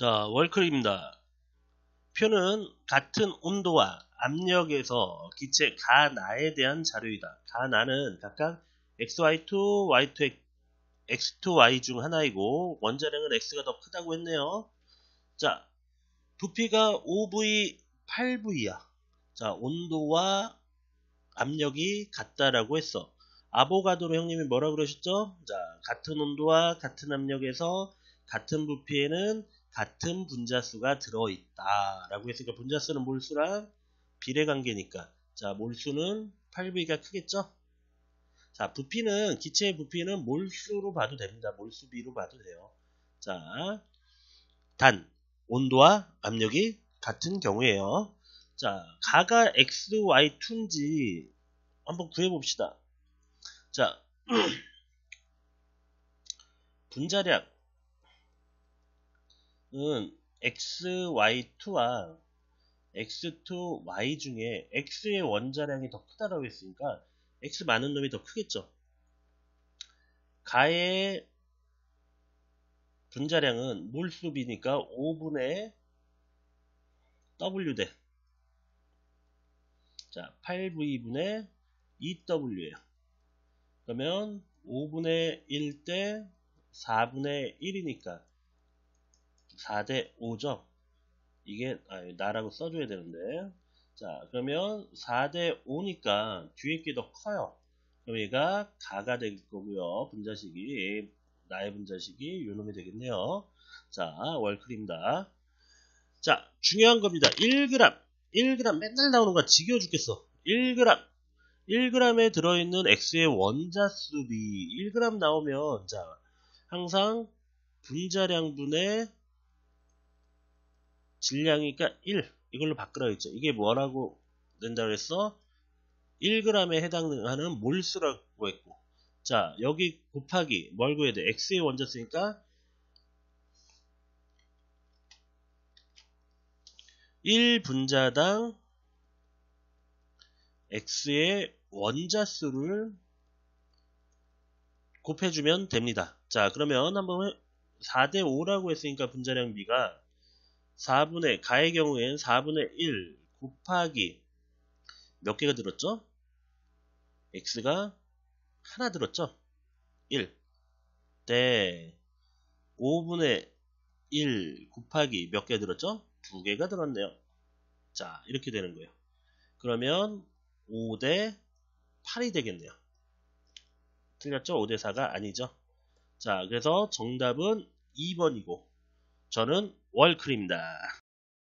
자, 월클입니다. 표는 같은 온도와 압력에서 기체 가나에 대한 자료이다. 가나는 각각 xy2, y2, x2, y 중 하나이고 원자량은 x가 더 크다고 했네요. 자, 부피가 5v, 8v야. 자, 온도와 압력이 같다라고 했어. 아보가드로 형님이 뭐라 그러셨죠? 자, 같은 온도와 같은 압력에서 같은 부피에는 같은 분자수가 들어있다. 라고 했으니까 분자수는 몰수랑 비례관계니까. 자, 몰수는 8V가 크겠죠? 자, 부피는, 기체의 부피는 몰수로 봐도 됩니다. 몰수비로 봐도 돼요. 자, 단, 온도와 압력이 같은 경우에요. 자, 가가 x, y, 2인지 한번 구해봅시다. 자, 분자량, 은 XY2와 X2Y 중에 X의 원자량이 더 크다라고 했으니까 X 많은 놈이 더 크겠죠. 가의 분자량은 몰수비니까 5분의 W대. 자, 8V분의 2W예요. 그러면 5분의 1대 4분의 1이니까 4대 5죠. 이게 아, 나라고 써줘야 되는데 자 그러면 4대 5니까 뒤에 게 더 커요. 그럼 얘가 가가 될 거고요. 분자식이 나의 분자식이 요놈이 되겠네요. 자 월클입니다. 자 중요한 겁니다. 1g 1g 맨날 나오는 거 지겨워 죽겠어. 1g 1g에 들어있는 x의 원자수비 1g 나오면 자 항상 분자량분의 질량이니까 1 이걸로 바꾸라고 했죠. 이게 뭐라고 된다 그랬어? 1g에 해당하는 몰수라고 했고 자 여기 곱하기 뭘 구해야 돼? x의 원자수니까 1분자당 x의 원자수를 곱해주면 됩니다. 자 그러면 한번 4대 5라고 했으니까 분자량 비가 4분의 가의 경우엔 4분의 1 곱하기 몇 개가 들었죠? x가 하나 들었죠? 1 대 5분의 1 곱하기 몇 개 들었죠? 두 개가 들었네요. 자 이렇게 되는 거예요. 그러면 5대 8이 되겠네요. 틀렸죠? 5대 4가 아니죠. 자 그래서 정답은 2번이고 저는 월클입니다.